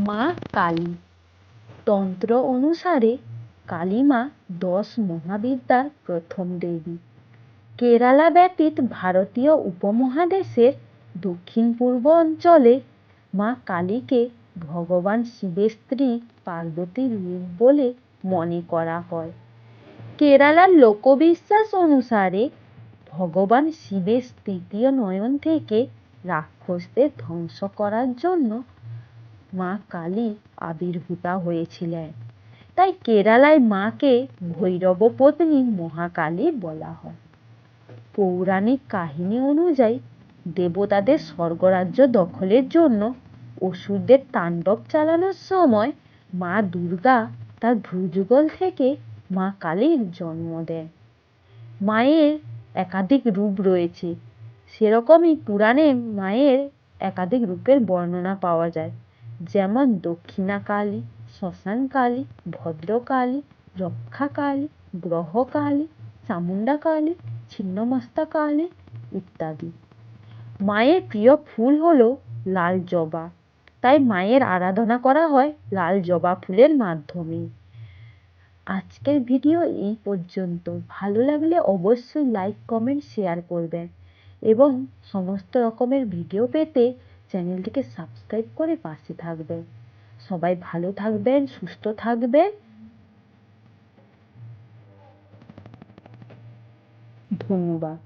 মা কালী। তন্ত্র অনুসারে কালী মা দশ মহাবিদ্যার প্রথম দেবী। কেরালা ব্যতীত ভারতীয় উপমহাদেশের দক্ষিণ পূর্ব অঞ্চলে মা কালীকে ভগবান শিবের স্ত্রী পার্বতীর রূপ বলে মনে করা হয়। কেরালার লোকবিশ্বাস অনুসারে ভগবান শিবের তৃতীয় নয়ন থেকে রাক্ষসদের ধ্বংস করার জন্য মা কালী আবির্ভূতা হয়েছিলেন। তাই কেরালায় মাকে ভৈরব পত্নী মহাকালী বলা হয়। পৌরাণিক কাহিনী অনুযায়ী দেবতাদের স্বর্গরাজ্য দখলের জন্য অসুরদের তাণ্ডব চালানোর সময় মা দুর্গা তার ভ্রুযুগল থেকে মা কালীর জন্ম দেন। মায়ের একাধিক রূপ রয়েছে। সেরকমই পুরাণে মায়ের একাধিক রূপের বর্ণনা পাওয়া যায়। যেমন দক্ষিণা কালী শ্মশান কালী ভদ্রকালী রক্ষা কালী গ্রহ কালী চামুণ্ডা কালী ছিন্নমস্তা কালী ইত্যাদি। মায়ের প্রিয় ফুল হলো লাল জবা। তাই মায়ের আরাধনা করা হয় লাল জবা ফুলের মাধ্যমে। আজকের ভিডিও এই পর্যন্ত। ভালো লাগলে অবশ্যই লাইক, কমেন্ট, শেয়ার করবেন এবং সমস্ত রকমের ভিডিও পেতে চ্যানেলটিকে সাবস্ক্রাইব করে পাশে থাকবেন। সবাই ভালো থাকবেন সুস্থ থাকবেন। ধন্যবাদ।